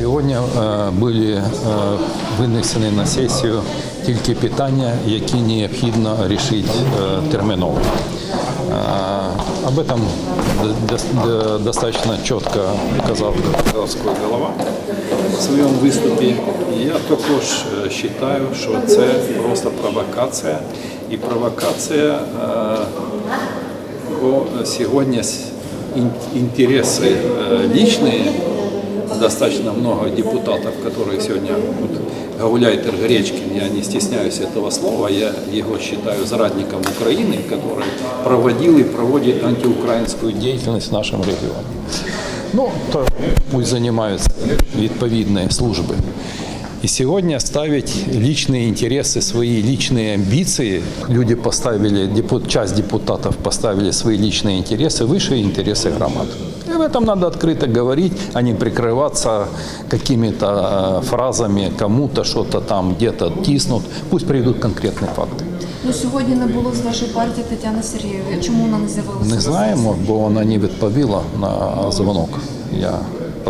Сьогодні е, були е, винесені на сесію тільки питання, які необхідно рішити е, терміново. Об этом до- до- достаточно чітко казав Московський голова в своєму виступі. Я також вважаю, що це просто провокація. І провокація, бо сьогодні інтереси личные, достаточно много депутатов, которые сегодня вот, Гауляйтер Гречкин, я не стесняюсь этого слова, я его считаю зрадником Украины, который проводил и проводит антиукраинскую діяльність в нашому регіоні. Ну, то пусть займаються відповідні служби. І сьогодні ставить личные интересы, свои личные амбиции. Люди поставили, депу- часть депутатов поставили свои личные интересы выше интересы громад. И об этом надо открыто говорить, а не прикрываться какими-то э, фразами, кому-то что-то там где-то тиснут. Пусть приведут конкретные факты. Ну сьогодні не було з вашої партії Тетяни Сергієвої. Чому вона не з'явилася? Не знаємо, бо вона не відповіла на дзвонок. Я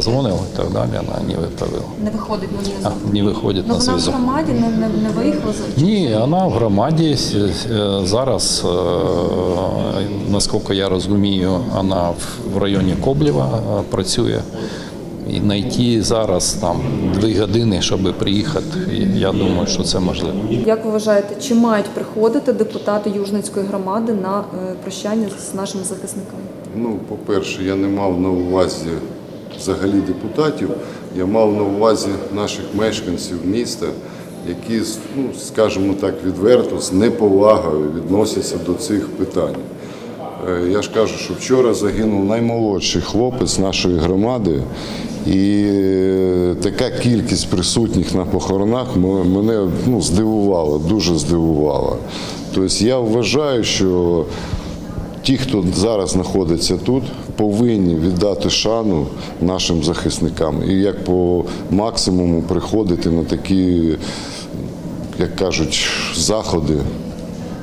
позвонив і так далі, вона не відповіла. Не виходить на зв'язок. не виходить Ну на вона в громаді не, не, не виїхала за Ні, вона в громаді е, зараз, е, наскільки я розумію, вона в районі Коблєва е, працює. І знайти зараз там дві години, щоб приїхати, я думаю, що це можливо. Як ви вважаєте, чи мають приходити депутати Южницької громади на е, прощання з нашими захисниками? Ну, по-перше, я не мав на увазі взагалі депутатів, я мав на увазі наших мешканців міста, які, ну, скажімо так, відверто, з неповагою відносяться до цих питань. Е, Я ж кажу, що вчора загинув наймолодший хлопець нашої громади, і е, така кількість присутніх на похоронах мене ну, здивувала, дуже здивувала. Тобто я вважаю, що Ті, хто зараз знаходиться тут, повинні віддати шану нашим захисникам і як по максимуму приходити на такі, як кажуть, заходи,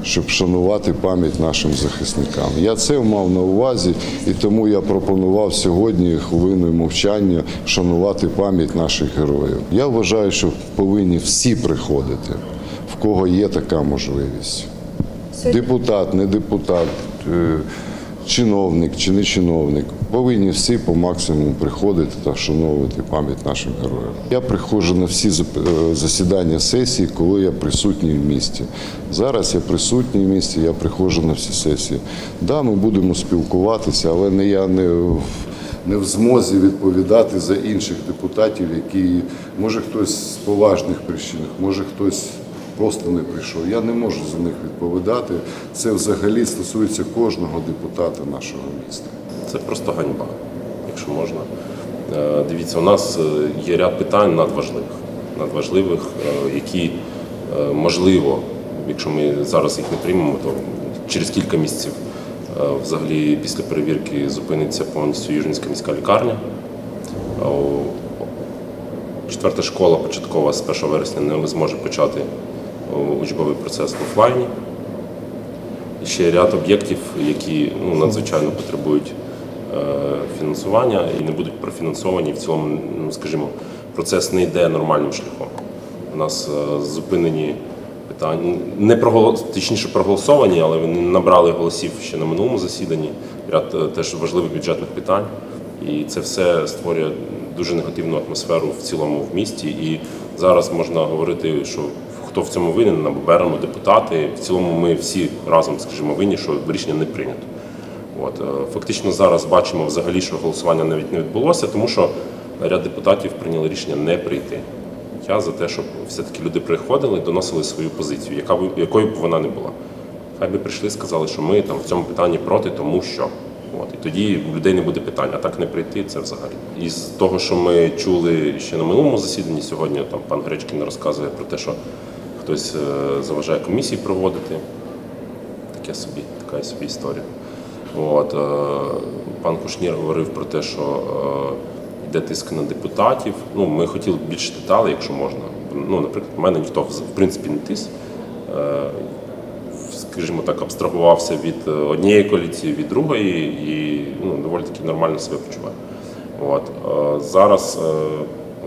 щоб шанувати пам'ять нашим захисникам. Я це мав на увазі, і тому я пропонував сьогодні хвилиною мовчання шанувати пам'ять наших героїв. Я вважаю, що повинні всі приходити, в кого є така можливість. Депутат, не депутат, чиновник чи не чиновник. Повинні всі по максимуму приходити та вшановувати пам'ять наших героїв. Я приходжу на всі е, засідання сесії, коли я присутній в місті. Зараз я присутній в місті, я приходжу на всі сесії. Да, ми будемо спілкуватися, але не я не в, не в змозі відповідати за інших депутатів, які може хтось з поважних причин, може хтось просто не прийшов. Я не можу за них відповідати. Це взагалі стосується кожного депутата нашого міста. Це просто ганьба, якщо можна. Е, Дивіться, у нас е, є ряд питань надважливих, надважливих, е, які можливо, якщо ми зараз їх не приймемо, то через кілька місяців взагалі після перевірки зупиниться повністю Южницька міська лікарня. Четверта школа початкова з 1 вересня не зможе почати учбовий процес в офлайні. Ще ряд об'єктів, які ну, надзвичайно потребують е, фінансування і не будуть профінансовані. В цілому, ну, скажімо, процес не йде нормальним шляхом. У нас е, зупинені питання, не проголос, точніше проголосовані, але вони набрали голосів ще на минулому засіданні. Ряд е, теж важливих бюджетних питань. І це все створює дуже негативну атмосферу в цілому в місті. І зараз можна говорити, що хто в цьому винен, або беремо депутати. В цілому ми всі разом, скажімо, винні, що рішення не прийнято. От е, фактично зараз бачимо взагалі, що голосування навіть не відбулося, тому що ряд депутатів прийняли рішення не прийти. Я за те, щоб все-таки люди приходили, доносили свою позицію, яка б якою б вона не була. Хай би прийшли, сказали, що ми там в цьому питанні проти, тому що. От, і тоді в людей не буде питань, а так не прийти це взагалі. Із того, що ми чули ще на минулому засіданні, сьогодні там пан Гречкін розказує про те, що хтось е, заважає комісії проводити. Таке собі, така собі історія. От, е, пан Кушнір говорив про те, що е, йде тиск на депутатів. Ну, ми хотіли б більше деталей, якщо можна. Ну, наприклад, в мене ніхто в принципі не тис. Скажімо так, абстрагувався від однієї коаліції, від другої, і ну, доволі таки нормально себе почуває. От. Зараз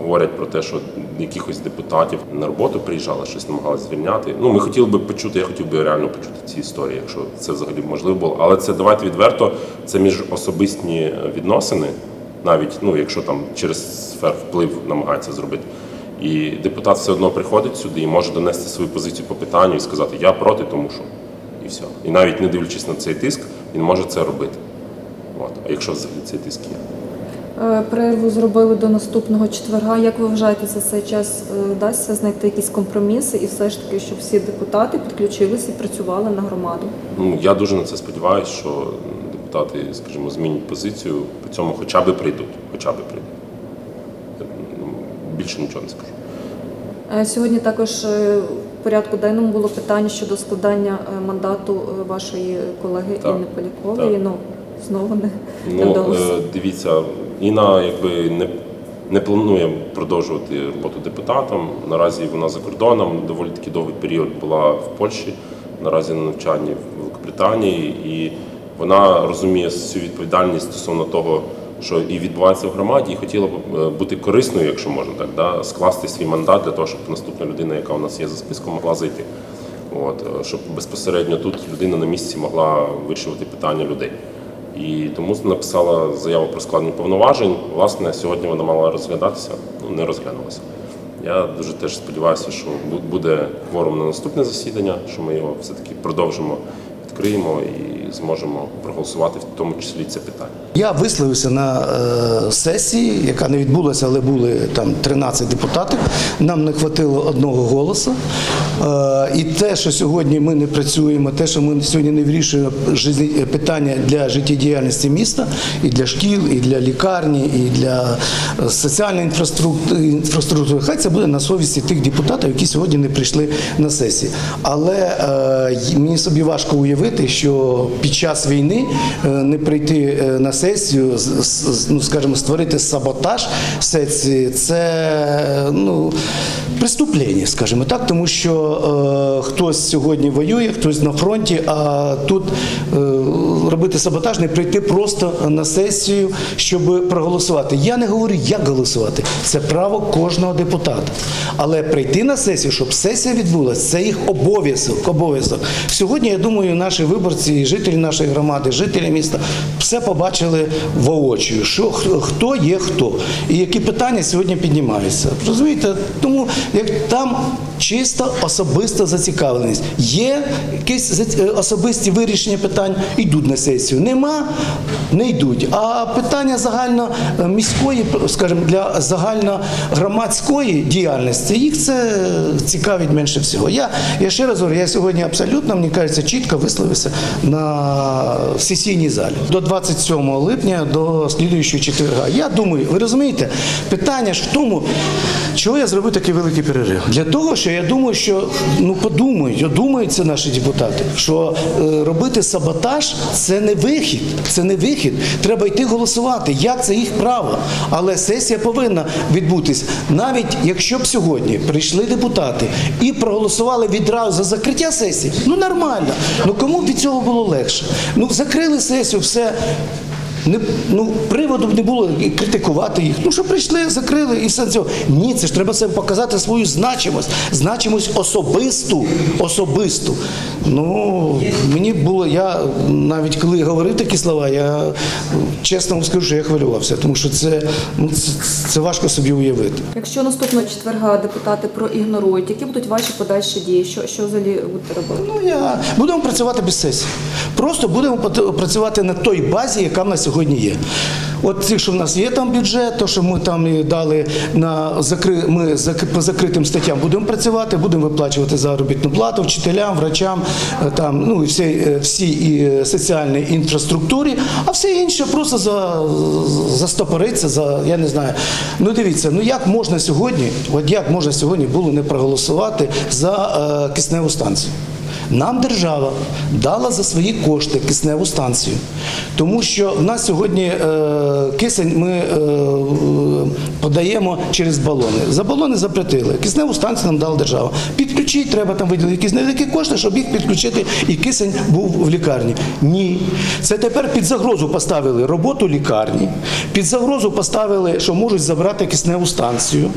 говорять про те, що якихось депутатів на роботу приїжджали, щось намагалися звільняти. Ну, ми хотіли би почути, я хотів би реально почути ці історії, якщо це взагалі можливо було. Але це давайте відверто, це міжособистні відносини, навіть ну, якщо там через сфер вплив намагається зробити. І депутат все одно приходить сюди і може донести свою позицію по питанню і сказати Я проти, тому що і все. І навіть не дивлячись на цей тиск, він може це робити. От. А якщо взагалі цей тиск є. Е, Перерву зробили до наступного четверга. Як ви вважаєте, за цей час е, вдасться знайти якісь компроміси і все ж таки, щоб всі депутати підключилися і працювали на громаду? Ну, я дуже на це сподіваюся, що депутати, скажімо, змінять позицію, по цьому хоча б прийдуть. Хоча б прийдуть. Ну, Більше нічого не скажу. Е, Сьогодні також в порядку денному було питання щодо складання мандату вашої колеги Так, Інни Полякової. так. Ну знову не Ну, е, дивіться, Інна якби не, не планує продовжувати роботу депутатом. Наразі вона за кордоном, доволі таки довгий період була в Польщі, наразі на навчанні в Великобританії, і вона розуміє всю відповідальність стосовно того, що і відбувається в громаді, і хотіла б е, бути корисною, якщо можна так, да, скласти свій мандат для того, щоб наступна людина, яка у нас є за списком, могла зайти. От, е, щоб безпосередньо тут людина на місці могла вирішувати питання людей. І тому написала заяву про складні повноважень. Власне, сьогодні вона мала розглядатися, ну не розглянулася. Я дуже теж сподіваюся, що бу- буде кворум на наступне засідання, що ми його все-таки продовжимо, відкриємо і зможемо проголосувати в тому числі це питання. Я висловився на е, сесії, яка не відбулася, але були там 13 депутатів. Нам не хватило одного голосу. Е, і те, що сьогодні ми не працюємо, те, що ми сьогодні не вирішуємо жизні- питання для життєдіяльності міста, і для шкіл, і для лікарні, і для е, соціальної інфраструктури, хай це буде на совісті тих депутатів, які сьогодні не прийшли на сесії. Але е, мені собі важко уявити, що під час війни е, не прийти е, на сесію, ну скажімо, створити саботаж сесії, це ну преступлення, скажімо так, тому що е, хтось сьогодні воює, хтось на фронті, а тут е, робити саботаж, не прийти просто на сесію, щоб проголосувати. Я не говорю, як голосувати. Це право кожного депутата. Але прийти на сесію, щоб сесія відбулася, це їх обов'язок. обов'язок. Сьогодні, я думаю, наші виборці, жителі нашої громади, жителі міста все побачили воочію, що хто є хто і які питання сьогодні піднімаються. Розумієте? Тому як там чисто особиста зацікавленість. Є якісь е, особисті вирішення питань, йдуть на сесію. Нема, не йдуть. А питання загально е, міської, скажімо, для загальногромадської діяльності їх це цікавить менше всього. Я, я ще раз говорю, я сьогодні абсолютно, мені кажеться, чітко висловився на сесійній залі до 27 липня, до слідуючого четверга. Я думаю, ви розумієте, питання ж в тому, чого я зробив такий великий перерив. Для того, що я думаю, що ну подумають, одумаються наші депутати, що е, робити саботаж це не вихід. Це не вихід. Треба йти голосувати. Як це їх право? Але сесія повинна відбутись. Навіть якщо б сьогодні прийшли депутати і проголосували відразу за закриття сесії, ну нормально. Ну кому б від цього було легше? Ну закрили сесію, все. Не, ну, приводу не було критикувати їх. Ну, що прийшли, закрили і все цього. Ні, це ж треба себе показати свою значимость. Значимость особисту. Особисту. Ну, мені було, я навіть коли говорив такі слова, я чесно вам скажу, що я хвилювався, тому що це, ну, це, це важко собі уявити. Якщо наступного четверга депутати проігнорують, які будуть ваші подальші дії? Що, що взагалі будете робити? Ну, я... Будемо працювати без сесії. Просто будемо працювати на той базі, яка в нас сьогодні є. От ті, що в нас є там бюджет, то що ми там і дали на закри... ми по закритим статтям будемо працювати, будемо виплачувати заробітну плату вчителям, врачам, е, там, ну і всі, е, всі і е, соціальній інфраструктурі, а все інше просто за, застопориться, за я не знаю. Ну дивіться, ну як можна сьогодні, от як можна сьогодні було не проголосувати за е, кисневу станцію? Нам держава дала за свої кошти кисневу станцію, тому що в нас сьогодні е, кисень ми е, подаємо через балони. За балони запретили. Кисневу станцію нам дала держава. Підключити треба там виділити якісь невеликі кошти, щоб їх підключити, і кисень був в лікарні. Ні. Це тепер під загрозу поставили роботу лікарні, під загрозу поставили, що можуть забрати кисневу станцію,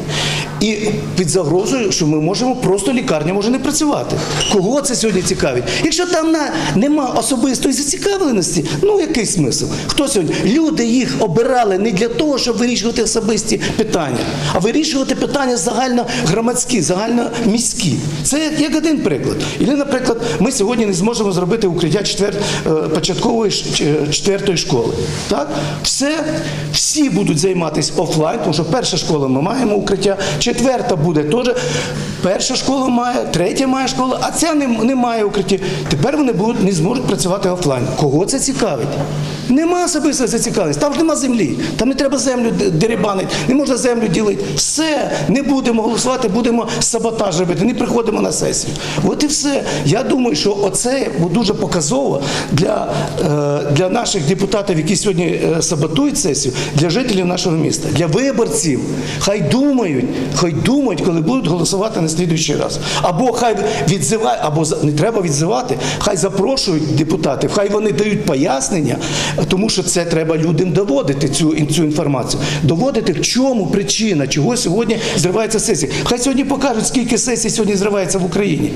і під загрозою, що ми можемо просто лікарня може не працювати. Кого це сьогодні цікавить? Якщо там на, нема особистої зацікавленості, ну який смисл? Хто сьогодні? Люди їх обирали не для того, щоб вирішувати особисті питання, а вирішувати питання загальногромадські, загальноміські. Це як, один приклад. І, наприклад, ми сьогодні не зможемо зробити укриття четвер, е, початкової четвертої школи. Так? Все, всі будуть займатися офлайн, тому що перша школа ми маємо укриття, четверта буде теж. Перша школа має, третя має школа, а ця не, не має укриття. Тепер вони будуть, не зможуть працювати офлайн. Кого це цікавить? Нема особистої зацікавленості, там ж нема землі, там не треба землю дерибанити, не можна землю ділити. Все, не будемо голосувати, будемо саботаж робити, не приходимо на сесію. От і все. Я думаю, що оце дуже показово для, е, для наших депутатів, які сьогодні е, саботують сесію, для жителів нашого міста, для виборців. Хай думають, хай думають, коли будуть голосувати на слідуючий раз. Або хай відзивають, або не треба відзивати, хай запрошують депутатів, хай вони дають пояснення, тому що це треба людям доводити цю, цю інформацію. Доводити, в чому причина, чого сьогодні зривається сесія. Хай сьогодні покажуть, скільки сесій сьогодні зривається в Україні.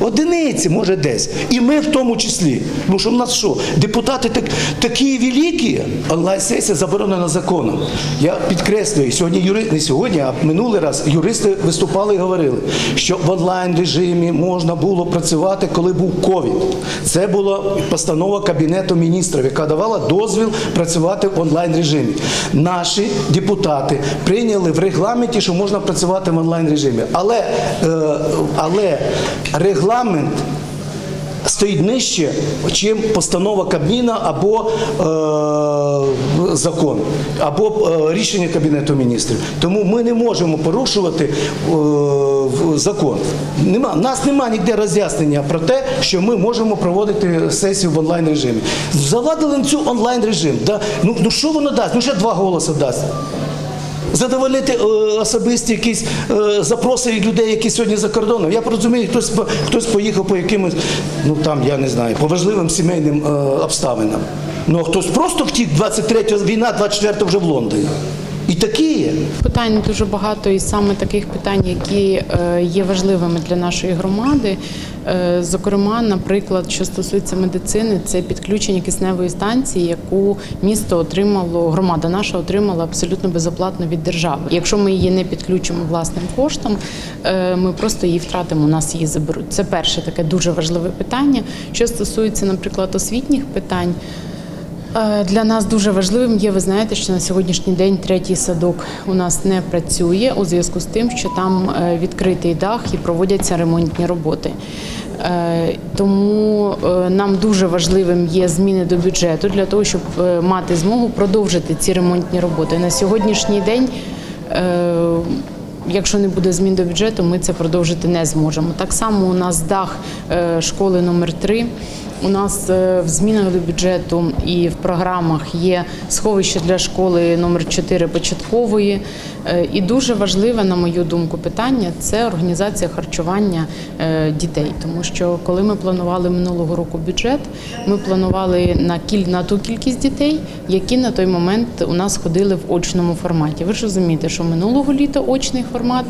Одиниці, може, десь. І ми в тому числі. Тому що в нас що? Депутати так, такі великі, онлайн-сесія заборонена законом. Я підкреслюю, сьогодні юри... не сьогодні, а минулий раз юристи виступали і говорили, що в онлайн режимі можна було працювати, коли був ковід. Це була постанова Кабінету міністрів, яка давала дозвіл працювати в онлайн режимі. Наші депутати прийняли в регламенті, що можна працювати в онлайн режимі. Але, е, але регламент стоїть нижче, чим постанова Кабміна або е, закон, або е, рішення Кабінету міністрів. Тому ми не можемо порушувати е, закон. Нема, в нас немає ніде роз'яснення про те, що ми можемо проводити сесію в онлайн режимі. Заладили на цю онлайн режим. Да? Ну, ну що воно дасть? Ну ще два голоси дасть задовольнити е, особисті якісь е, запроси від людей, які сьогодні за кордоном. Я розумію, хтось хтось поїхав по якимось, ну там я не знаю, по важливим сімейним е, обставинам. Ну а хтось просто втік 23-го, війна 24-го вже в Лондоні. І такі є. Питань дуже багато, і саме таких питань, які е, є важливими для нашої громади. Е, Зокрема, наприклад, що стосується медицини, це підключення кисневої станції, яку місто отримало, громада наша отримала абсолютно безоплатно від держави. Якщо ми її не підключимо власним коштом, е, ми просто її втратимо, у нас її заберуть. Це перше таке дуже важливе питання. Що стосується, наприклад, освітніх питань. Е, Для нас дуже важливим є, ви знаєте, що на сьогоднішній день третій садок у нас не працює у зв'язку з тим, що там е, відкритий дах і проводяться ремонтні роботи. Е, Тому нам дуже важливим є зміни до бюджету для того, щоб мати змогу продовжити ці ремонтні роботи. На сьогоднішній день. Якщо не буде змін до бюджету, ми це продовжити не зможемо. Так само у нас дах школи номер 3 У нас е, в змінах до бюджету і в програмах є сховище для школи номер 4 початкової. Е, І дуже важливе, на мою думку, питання це організація харчування е, дітей. Тому що коли ми планували минулого року бюджет, ми планували на кіль на ту кількість дітей, які на той момент у нас ходили в очному форматі. Ви ж розумієте, що минулого літа очний формат.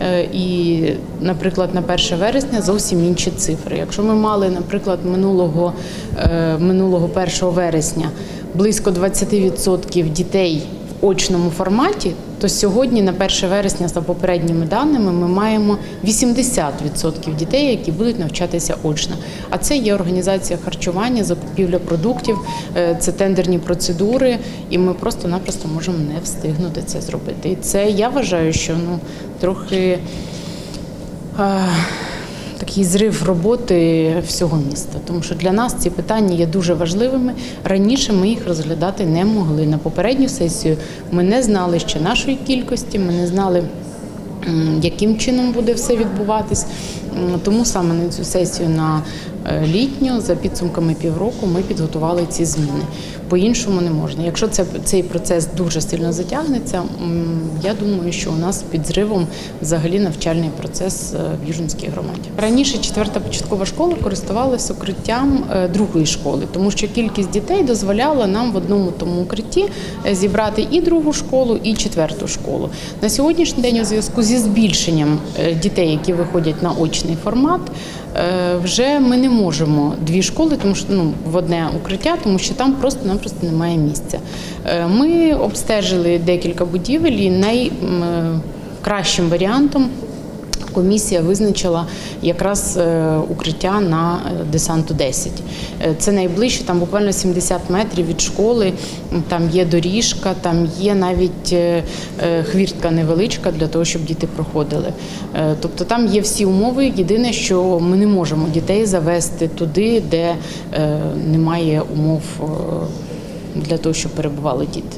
Е, І, наприклад, на 1 вересня зовсім інші цифри. Якщо ми мали, наприклад, минулого, е, минулого 1 вересня близько 20% дітей в очному форматі, то сьогодні, на 1 вересня, за попередніми даними, ми маємо 80% дітей, які будуть навчатися очно. А це є організація харчування, закупівля продуктів, е, це тендерні процедури, і ми просто-напросто можемо не встигнути це зробити. І це я вважаю, що ну трохи. Такий зрив роботи всього міста, тому що для нас ці питання є дуже важливими. Раніше ми їх розглядати не могли. На попередню сесію ми не знали ще нашої кількості, ми не знали, яким чином буде все відбуватись. Тому саме на цю сесію на е, літню, за підсумками півроку, ми підготували ці зміни. По-іншому не можна. Якщо це цей процес дуже сильно затягнеться, я думаю, що у нас під зривом взагалі навчальний процес е, в Южинській громаді. Раніше четверта початкова школа користувалася укриттям е, другої школи, тому що кількість дітей дозволяла нам в одному тому укритті е, зібрати і другу школу, і четверту школу. На сьогоднішній день у зв'язку зі збільшенням дітей, які виходять на очний формат, вже ми не можемо дві школи, тому що ну в одне укриття, тому що там просто-напросто немає місця. Е, Ми обстежили декілька будівель і найкращим варіантом. Комісія визначила якраз е, укриття на е, десанту 10. Е, Це найближче, там буквально 70 метрів від школи. Там є доріжка, там є навіть е, е, хвіртка невеличка для того, щоб діти проходили. Е, Тобто там є всі умови. Єдине, що ми не можемо дітей завести туди, де е, немає умов е, для того, щоб перебували діти.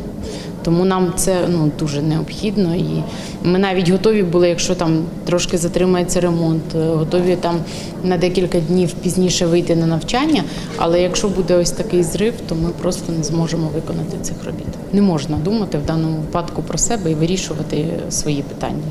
Тому нам це ну дуже необхідно, і ми навіть готові були, якщо там трошки затримається ремонт, е, готові там на декілька днів пізніше вийти на навчання. Але якщо буде ось такий зрив, то ми просто не зможемо виконати цих робіт. Не можна думати в даному випадку про себе і вирішувати свої питання.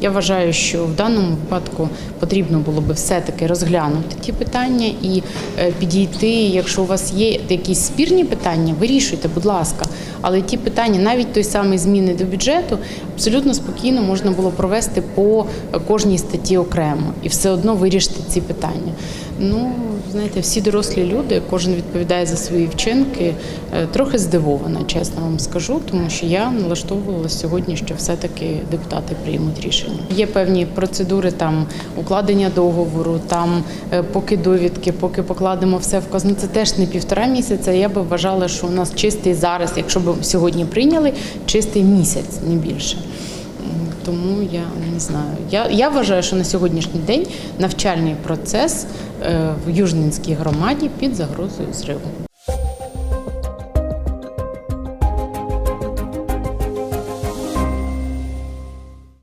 Я вважаю, що в даному випадку потрібно було би все-таки розглянути ті питання і е, підійти. Якщо у вас є якісь спірні питання, вирішуйте, будь ласка. Але ті питання, навіть той самий зміни до бюджету, абсолютно спокійно можна було провести по кожній статті окремо і все одно вирішити ці питання. Ну, знаєте, всі дорослі люди, кожен відповідає за свої вчинки. Е, Трохи здивована, чесно вам скажу, тому що я налаштовувала сьогодні, що все-таки депутати приймуть рішення. Є певні процедури там укладення договору, там е, поки довідки, поки покладемо все в казну. Це теж не півтора місяця. Я би вважала, що у нас чистий зараз, якщо б сьогодні прийняли, чистий місяць, не більше. Тому я не знаю. Я, я вважаю, що на сьогоднішній день навчальний процес е, в Южненській громаді під загрозою зриву.